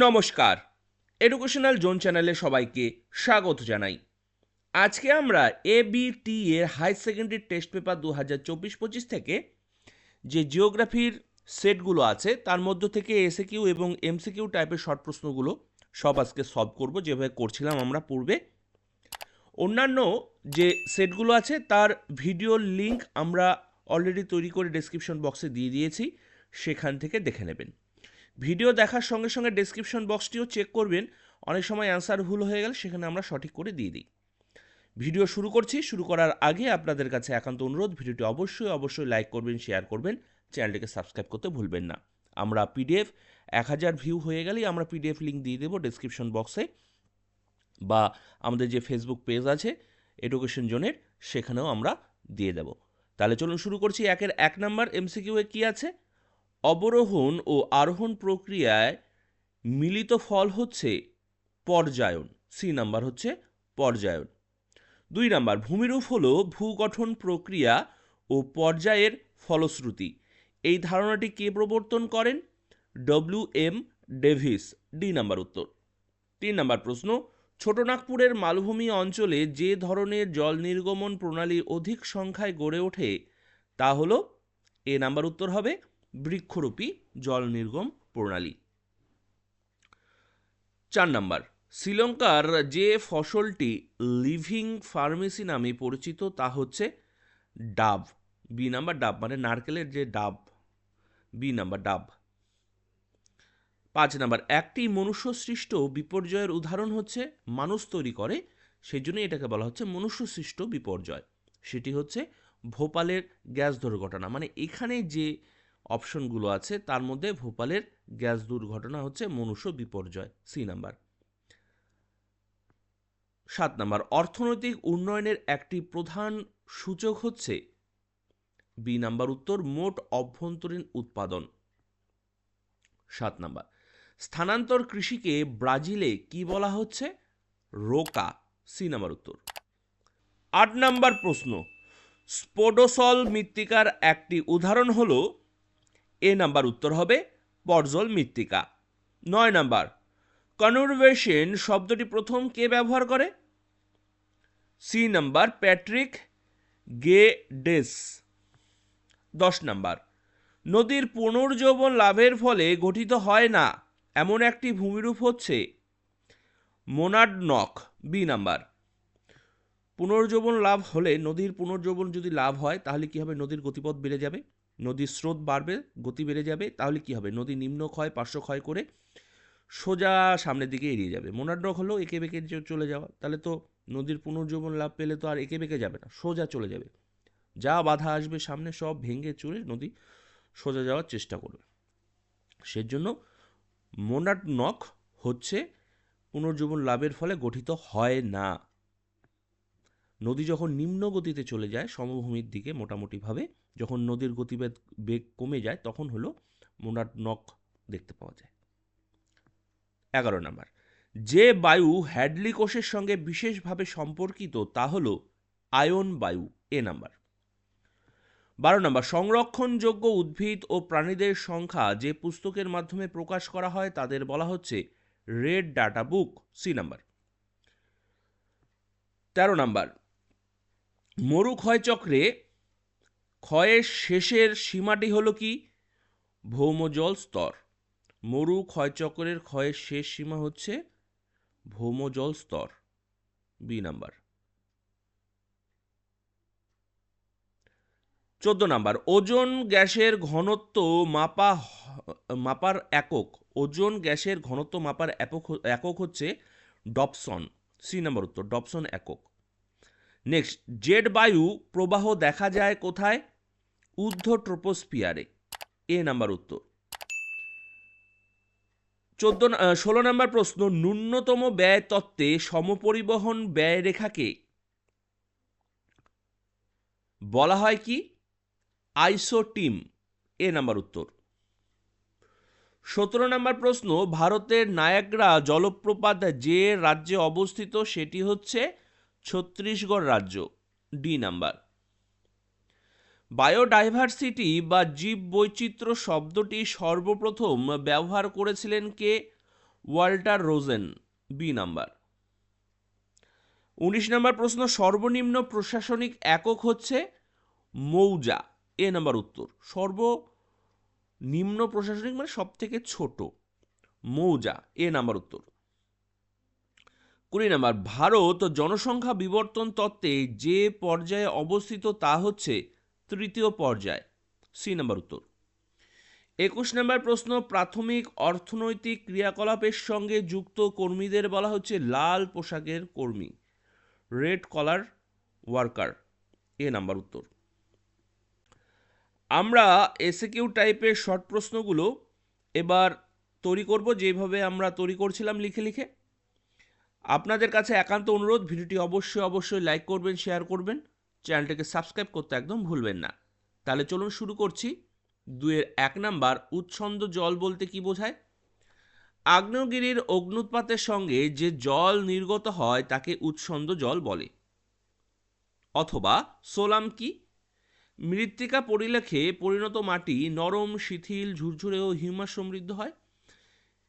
নমস্কার। Educational zone চ্যানেলে সবাইকে স্বাগত জানাই। আজকে আমরা এ বি টি এর হাই সেকেন্ডারি টেস্ট পেপার দু হাজার চব্বিশ পঁচিশ থেকে যে জিওগ্রাফির সেটগুলো আছে, তার মধ্য থেকে এসে কিউ এবং এমসিকিউ টাইপের শর্ট প্রশ্নগুলো সব আজকে সলভ করব, যেভাবে করছিলাম আমরা পূর্বে। অন্যান্য যে সেটগুলো আছে, তার ভিডিওর লিংক আমরা অলরেডি তৈরি করে ডেসক্রিপশন বক্সে দিয়ে দিয়েছি, সেখান থেকে দেখে নেবেন। ভিডিও দেখার সঙ্গে সঙ্গে ডেসক্রিপশন বক্সটিও চেক করবেন। অনেক সময় অ্যান্সার ভুল হয়ে গেলে সেখানে আমরা সঠিক করে দিয়ে দিই। ভিডিও শুরু করছি। শুরু করার আগে আপনাদের কাছে একান্ত অনুরোধ, ভিডিওটি অবশ্যই অবশ্যই লাইক করবেন শেয়ার করবেন। চ্যানেলটিকে সাবস্ক্রাইব করতে ভুলবেন না। আমরা পিডিএফ এক হাজার ভিউ হয়ে গেলেই আমরা পিডিএফ লিঙ্ক দিয়ে দেবো ডেসক্রিপশন বক্সে বা আমাদের যে ফেসবুক পেজ আছে এডুকেশন জোনের সেখানেও আমরা দিয়ে দেব। তাহলে চলুন শুরু করছি। একের এক নাম্বার এমসিকিউ এ কী আছে? অবরোহণ ও আরোহণ প্রক্রিয়ায় মিলিত ফল হচ্ছে পর্যায়ন। সি নাম্বার হচ্ছে পর্যায়ন। দুই নাম্বার ভূমিরূপ হলো ভূগঠন প্রক্রিয়া ও পর্যায়ের ফলশ্রুতি। এই ধারণাটি কে প্রবর্তন করেন? W M Davis D number উত্তর। তিন নাম্বার প্রশ্ন, ছোটনাগপুরের মালভূমি অঞ্চলে যে ধরনের জল নির্গমন প্রণালী অধিক সংখ্যায় গড়ে ওঠে তা হলো এ নাম্বার উত্তর হবে বৃক্ষরূপী জল নির্গম প্রণালী। চার নাম্বার, শ্রীলঙ্কার যে ফসলটি লিভিং ফার্মেসি নামে পরিচিত তা হচ্ছে ডাব। বি নাম্বার ডাব মানে নারকেলের যে ডাব। বি নাম্বার ডাব। পাঁচ নাম্বার, একটি মনুষ্য সৃষ্ট বিপর্যয়ের উদাহরণ হচ্ছে মানুষ তৈরি করে সেই জন্যই এটাকে বলা হচ্ছে মনুষ্য সৃষ্ট বিপর্যয়। সেটি হচ্ছে ভোপালের গ্যাস দুর্ঘটনা। মানে এখানে যে অপশনগুলো আছে। তার মধ্যে ভোপালের গ্যাস দুর্ঘটনা হচ্ছে মনুষ্য বিপর্যয়, সি নাম্বার। সাত নাম্বার, অর্থনৈতিক উন্নয়নের একটি প্রধান সূচক হচ্ছে বি নাম্বার উত্তর, মোট অভ্যন্তরীণ উৎপাদন। সাত নাম্বার, স্থানান্তর কৃষিকে ব্রাজিলে কি বলা হচ্ছে? রোকা, সি নাম্বার উত্তর। আট নাম্বার প্রশ্ন, স্পোডোসল মৃত্তিকার একটি উদাহরণ হলো এ নাম্বার উত্তর হবে পর্জল মৃত্তিকা। নয় নাম্বার কনভার্সেন শব্দটি প্রথম কে ব্যবহার করে? C number Patrick Geddes দশ নাম্বার, নদীর পুনর্যৌবন লাভের ফলে গঠিত হয় না, এমন একটি ভূমিরূপ হচ্ছে? মোনাড নক বি নাম্বার, পুনর্যৌবন লাভ হলে নদীর পুনর্যৌবন যদি লাভ হয়, তাহলে কি হবে? নদীর গতিপথ বেড়ে যাবে। নদীর স্রোত বাড়বে, গতি বেড়ে যাবে, তাহলে কি হবে? নদী নিম্ন ক্ষয়, পার্শ্ব ক্ষয় করে সোজা সামনের দিকে এড়িয়ে যাবে। মোনাড্রক হলেও এঁকে বেঁকে চলে যাওয়া, তাহলে তো নদীর পুনর্জীবন লাভ পেলে তো আর এঁকে বেঁকে যাবে না, সোজা চলে যাবে। যা বাধা আসবে সামনে, সব ভেঙে চুরে নদী সোজা যাওয়ার চেষ্টা করবে। সেজন্য মোনাড নক হচ্ছে পুনর্জীবন লাভের ফলে গঠিত হয় না। নদী যখন নিম্ন গতিতে চলে যায়, সমভূমির দিকে মোটামুটিভাবে যখন নদীর গতিবেগ বেগ কমে যায়, তখন হলো মোনাড নক দেখতে পাওয়া যায়। এগারো নম্বর। যে বায়ু হ্যাডলি কোষের সঙ্গে বিশেষভাবে সম্পর্কিত, তা হল আয়ন বায়ু, এ নাম্বার। বারো নম্বর। সংরক্ষণযোগ্য উদ্ভিদ ও প্রাণীদের সংখ্যা যে পুস্তকের মাধ্যমে প্রকাশ করা হয়, তাদের বলা হচ্ছে red data book, C number. তেরো নাম্বার। মরু ক্ষয়চক্রে ক্ষয়ের শেষের সীমাটি হলো কি? ভৌমজল স্তর। মরু ক্ষয়চক্রের ক্ষয়ের শেষ সীমা হচ্ছে ভৌমজল স্তর। বি নাম্বার চোদ্দ নাম্বার ওজন গ্যাসের ঘনত্ব মাপা মাপার একক। ওজন গ্যাসের ঘনত্ব মাপার একক একক হচ্ছে ডপসন। সি নাম্বার উত্তর, ডপসন একক। নেক্সট জেড বায়ু প্রবাহ দেখা যায় কোথায়? ঊর্ধ্ব ট্রোপোস্পিয়ারে এ নাম্বার উত্তর। চোদ্দ ষোলো নম্বর প্রশ্ন, ন্যূনতম ব্যয় তত্ত্বে সমপরিবহন ব্যয় রেখাকে বলা হয় কি? আইসোটিম। এ নাম্বার উত্তর। সতেরো নম্বর প্রশ্ন, ভারতের নায়াগ্রা জলপ্রপাত যে রাজ্যে অবস্থিত, সেটি হচ্ছে ছত্তিশগড় রাজ্য। D number. বায়োডাইভার্সিটি বা জীব বৈচিত্র্য শব্দটি সর্বপ্রথম ব্যবহার করেছিলেন কে? Walter Rosen B number. উনিশ নম্বর প্রশ্ন, সর্বনিম্ন প্রশাসনিক একক হচ্ছে মৌজা এ নাম্বার উত্তর। সর্বনিম্ন প্রশাসনিক মানে সব থেকে ছোট, মৌজা এ নাম্বার উত্তর। কুড়ি নাম্বার, ভারত জনসংখ্যা বিবর্তন তত্ত্বে যে পর্যায়ে অবস্থিত তা হচ্ছে তৃতীয় পর্যায়, সি নাম্বার উত্তর। একুশ নম্বর প্রশ্ন, প্রাথমিক অর্থনৈতিক ক্রিয়াকলাপের সঙ্গে যুক্ত কর্মীদের বলা হচ্ছে লাল পোশাকের কর্মী, red collar worker, A number উত্তর। আমরা এসে কিউ টাইপের শর্ট প্রশ্নগুলো এবার তৈরি করব যেভাবে আমরা তৈরি করছিলাম লিখে লিখে। আপনাদের কাছে একান্ত অনুরোধ, ভিডিওটি অবশ্যই অবশ্যই লাইক করবেন, শেয়ার করবেন। চ্যানেলটিকে সাবস্ক্রাইব করতে একদম ভুলবেন না। তাহলে চলুন শুরু করছি। দুয়ের এক নাম্বার উচ্ছন্দ জল বলতে কি বোঝায়? আগ্নেয়গিরির অগ্নুৎপাতের সঙ্গে যে জল নির্গত হয়, তাকে উচ্ছন্দ জল বলে। অথবা, সোলাম কি? মৃত্তিকা পরিলেখে পরিণত মাটি নরম, শিথিল, ঝুরঝুরে ও হিউমাস সমৃদ্ধ হয়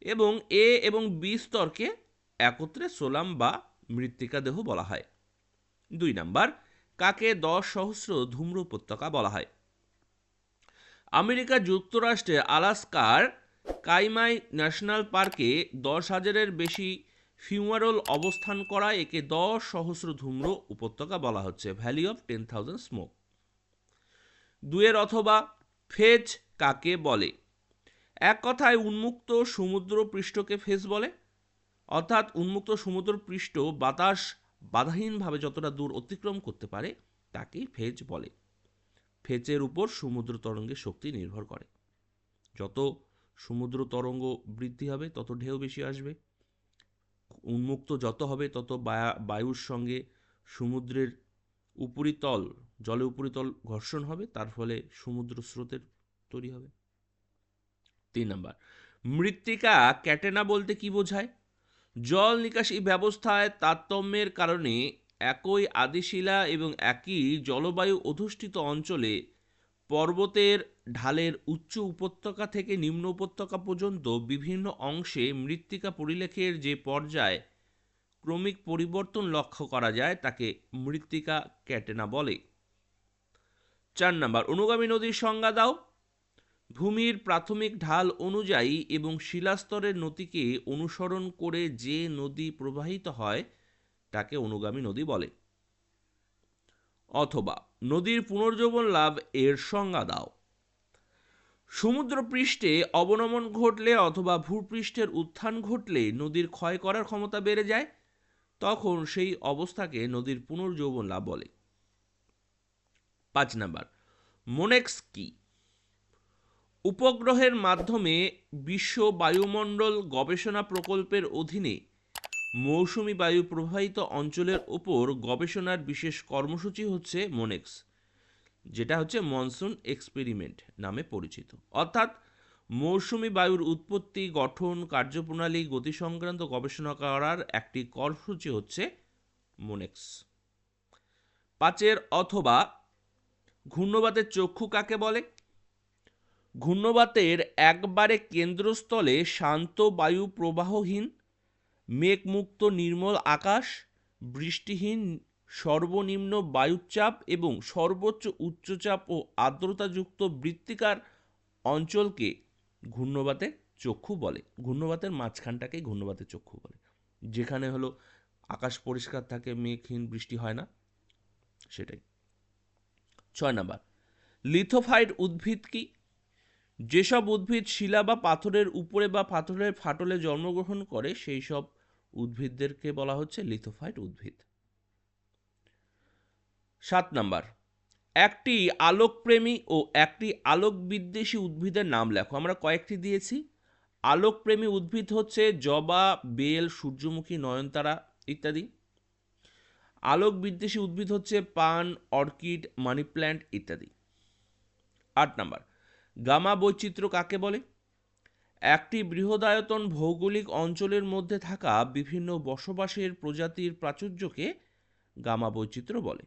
এবং এ এবং বি স্তরকে একত্রে সোলাম বা মৃত্তিকা দেহ বলা হয়। দুই নাম্বার কাকে দশ সহস্র ধূম্র উপত্যকা বলা হয়? আমেরিকা যুক্তরাষ্ট্রের আলাস্কার কাইমাই ন্যাশনাল পার্কে দশ হাজারের বেশি ফিউমারল অবস্থান করা একে দশ সহস্র ধূম্র উপত্যকা বলা হচ্ছে, valley of ten thousand smoke. দুয়ের অথবা ফেজ কাকে বলে? এক কথায় উন্মুক্ত সমুদ্র পৃষ্ঠকে ফেজ বলে। অর্থাৎ উন্মুক্ত সমুদ্র পৃষ্ঠ বাতাস বাধাহীনভাবে যতটা দূর অতিক্রম করতে পারে, তাকেই ফেজ বলে। ফেচের উপর সমুদ্র তরঙ্গের শক্তি নির্ভর করে। যত সমুদ্র তরঙ্গ বৃদ্ধি হবে, তত ঢেউ বেশি আসবে। উন্মুক্ত যত হবে, তত বায়ুর সঙ্গে সমুদ্রের উপরিতল, জলে উপরিতল ঘর্ষণ হবে, তার ফলে সমুদ্র স্রোতের তৈরি হবে। তিন নম্বর, মৃত্তিকা ক্যাটেনা বলতে কি বোঝায়? জল নিকাশি ব্যবস্থায় তারতম্যের কারণে একই আদিশিলা এবং একই জলবায়ু অধিষ্ঠিত অঞ্চলে পর্বতের ঢালের উচ্চ উপত্যকা থেকে নিম্ন উপত্যকা পর্যন্ত বিভিন্ন অংশে মৃত্তিকা পরিলেখের যে পর্যায় ক্রমিক পরিবর্তন লক্ষ্য করা যায় তাকে মৃত্তিকা ক্যাটেনা বলে। চার নাম্বার, অনুগামী নদীর সংজ্ঞা দাও। ভূমির প্রাথমিক ঢাল অনুযায়ী এবং শিলাস্তরের নদীকে অনুসরণ করে যে নদী প্রবাহিত হয়, তাকে অনুগামী নদী বলে। অথবা, নদীর পুনর্জীবন লাভ এর সংজ্ঞা দাও। সমুদ্র পৃষ্ঠে অবনমন ঘটলে অথবা ভূপৃষ্ঠের উত্থান ঘটলে নদীর ক্ষয় করার ক্ষমতা বেড়ে যায়, তখন সেই অবস্থাকে নদীর পুনর্যৌবন লাভ বলে। পাঁচ নাম্বার, মোনেক্স কি? উপগ্রহের মাধ্যমে বিশ্ব বায়ুমণ্ডল গবেষণা প্রকল্পের অধীনে মৌসুমি বায়ু প্রবাহিত অঞ্চলের ওপর গবেষণার বিশেষ কর্মসূচি হচ্ছে মোনেক্স, যেটা হচ্ছে মনসুন এক্সপেরিমেন্ট নামে পরিচিত। অর্থাৎ মৌসুমি বায়ুর উৎপত্তি, গঠন, কার্যপ্রণালী, গতি সংক্রান্ত গবেষণা করার একটি কর্মসূচি হচ্ছে মোনেক্স। পাঁচের অথবা ঘূর্ণবাতের চক্ষু কাকে বলে? ঘূর্ণবাতের একবারে কেন্দ্রস্থলে শান্ত বায়ু প্রবাহহীন, মেঘমুক্ত নির্মল আকাশ, বৃষ্টিহীন সর্বনিম্ন বায়ুচাপ এবং সর্বোচ্চ উচ্চচাপ ও আর্দ্রতাযুক্ত বৃত্তিকার অঞ্চলকে ঘূর্ণবাতে চক্ষু বলে। ঘূর্ণবাতের মাঝখানটাকে ঘূর্ণবাতের চক্ষু বলে। যেখানে হলো আকাশ পরিষ্কার থাকে, মেঘহীন, বৃষ্টি হয় না। সেটাই। ছয় নাম্বার, লিথোফাইট উদ্ভিদ কি? যেসব উদ্ভিদ শিলা বা পাথরের উপরে বা পাথরের ফাটলে জন্মগ্রহণ করে, সেই সব উদ্ভিদদেরকে বলা হচ্ছে লিথোফাইট উদ্ভিদ। সাত নাম্বার। একটি আলোকপ্রেমী ও একটি আলোক বিদ্বেষী উদ্ভিদের নাম লেখো। আমরা কয়েকটি দিয়েছি। আলোকপ্রেমী উদ্ভিদ হচ্ছে জবা, বেল, সূর্যমুখী, নয়নতারা ইত্যাদি। আলোক বিদ্বেষী উদ্ভিদ হচ্ছে পান, অর্কিড, মানি প্ল্যান্ট ইত্যাদি। আট নাম্বার। গামা বৈচিত্র্য কাকে বলে? একটি বৃহদায়তন ভৌগোলিক অঞ্চলের মধ্যে থাকা বিভিন্ন বসবাসের প্রজাতির প্রাচুর্যকে গামা বৈচিত্র্য বলে।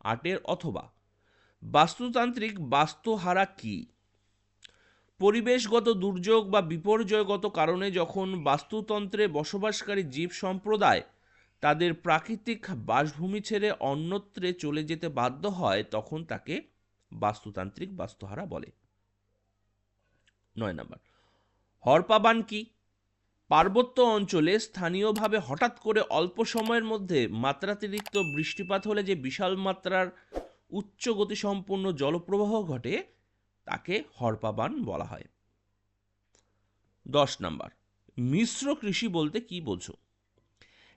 আটের অথবা। বাস্তুতান্ত্রিক বাস্তুহারা কি? পরিবেশগত দুর্যোগ বা বিপর্যয়গত কারণে যখন বাস্তুতন্ত্রে বসবাসকারী জীব সম্প্রদায় তাদের প্রাকৃতিক বাসভূমি ছেড়ে অন্যত্রে চলে যেতে বাধ্য হয়, তখন তাকে বাস্তুতান্ত্রিক বাস্তুহারা বলে। নয় নম্বর। হরপাবান কি? পার্বত্য অঞ্চলে স্থানীয়ভাবে হঠাৎ করে অল্প সময়ের মধ্যে মাত্রাতিরিক্ত বৃষ্টিপাত হলে যে বিশাল মাত্রার উচ্চ গতিসম্পন্ন জলপ্রবাহ ঘটে, তাকে হরপাবান বলা হয়। দশ নাম্বার। মিশ্র কৃষি বলতে কি বোঝো?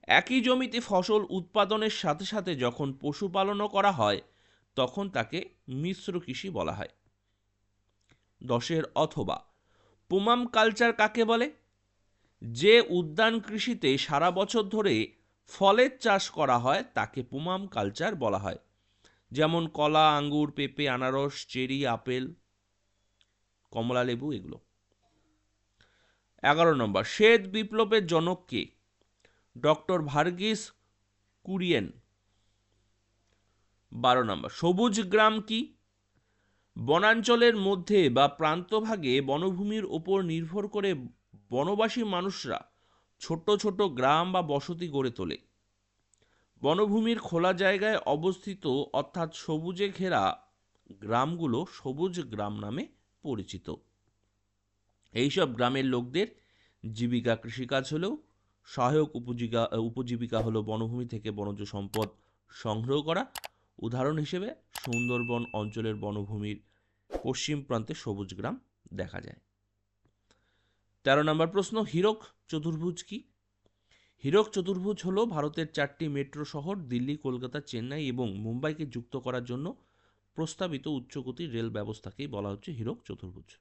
একই জমিতে ফসল উৎপাদনের সাথে সাথে যখন পশুপালনও করা হয় তখন তাকে মিশ্র কৃষি বলা হয়। দশের অথবা, পুমাম কালচার কাকে বলে? যে উদ্যান কৃষিতে সারা বছর ধরে ফলের চাষ করা হয়, তাকে পুমাম কালচার বলা হয়। যেমন কলা, আঙ্গুর, পেঁপে, আনারস, চেরি, আপেল, কমলা লেবু, এগুলো। এগারো নম্বর, শ্বেত বিপ্লবের জনক কে? ডক্টর ভার্গিস কুরিয়েন। বারো নম্বর। সবুজ গ্রাম কি? বনাঞ্চলের মধ্যে বা প্রান্তভাগে বনভূমির ওপর নির্ভর করে বনবাসী মানুষরা ছোট ছোট গ্রাম বা বসতি গড়ে তোলে। বনভূমির খোলা জায়গায় অবস্থিত অর্থাৎ সবুজে ঘেরা গ্রামগুলো সবুজ গ্রাম নামে পরিচিত। এইসব গ্রামের লোকদের জীবিকা কৃষিকাজ হলেও সহায়ক উপজীবিকা উপজীবিকা হলো বনভূমি থেকে বনজ সম্পদ সংগ্রহ করা উদাহরণ হিসেবে সুন্দরবন অঞ্চলের বনভূমির পশ্চিম প্রান্তে সবুজ গ্রাম দেখা যায়। তেরো নম্বর প্রশ্ন, হীরক চতুর্ভুজ কি? হীরক চতুর্ভুজ হলো ভারতের চারটি মেট্রো শহর, দিল্লি, কলকাতা, চেন্নাই এবং মুম্বাইকে যুক্ত করার জন্য প্রস্তাবিত উচ্চগতির রেল ব্যবস্থাকেই বলা হচ্ছে হীরক চতুর্ভুজ।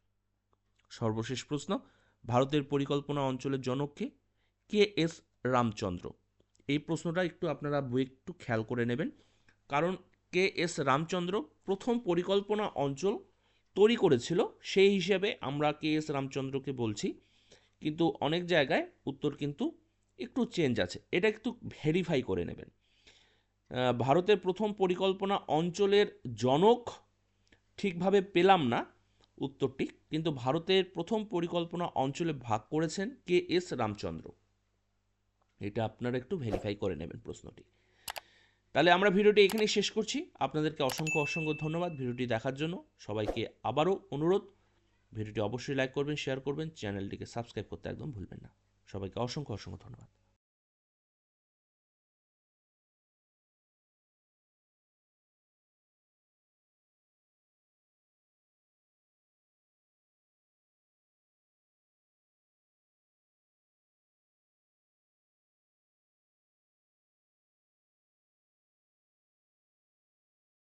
সর্বশেষ প্রশ্ন, ভারতের পরিকল্পনা অঞ্চলের জনককে কে এস রামচন্দ্র? এই প্রশ্নটা একটু আপনারা একটু খেয়াল করে নেবেন। কারণ কে এস রামচন্দ্র প্রথম পরিকল্পনা অঞ্চল তৈরি করেছিল, সেই হিসেবে আমরা কে এস রামচন্দ্রকে বলছি। কিন্তু অনেক জায়গায় উত্তর কিন্তু একটু চেঞ্জ আছে। এটা একটু ভেরিফাই করে নেবেন। ভারতের প্রথম পরিকল্পনা অঞ্চলের জনক ঠিকভাবে পেলাম না উত্তরটি, কিন্তু ভারতের প্রথম পরিকল্পনা অঞ্চলে ভাগ করেছেন কে এস রামচন্দ্র। এটা আপনারা একটু ভেরিফাই করে নেবেন প্রশ্নটি। তাহলে আমরা ভিডিওটি এখানেই শেষ করছি। আপনাদেরকে অসংখ্য অসংখ্য ধন্যবাদ ভিডিওটি দেখার জন্য। সবাইকে আবারও অনুরোধ, ভিডিওটি অবশ্যই লাইক করবেন শেয়ার করবেন চ্যানেলটিকে সাবস্ক্রাইব করতে একদম ভুলবেন না। সবাইকে অসংখ্য অসংখ্য ধন্যবাদ।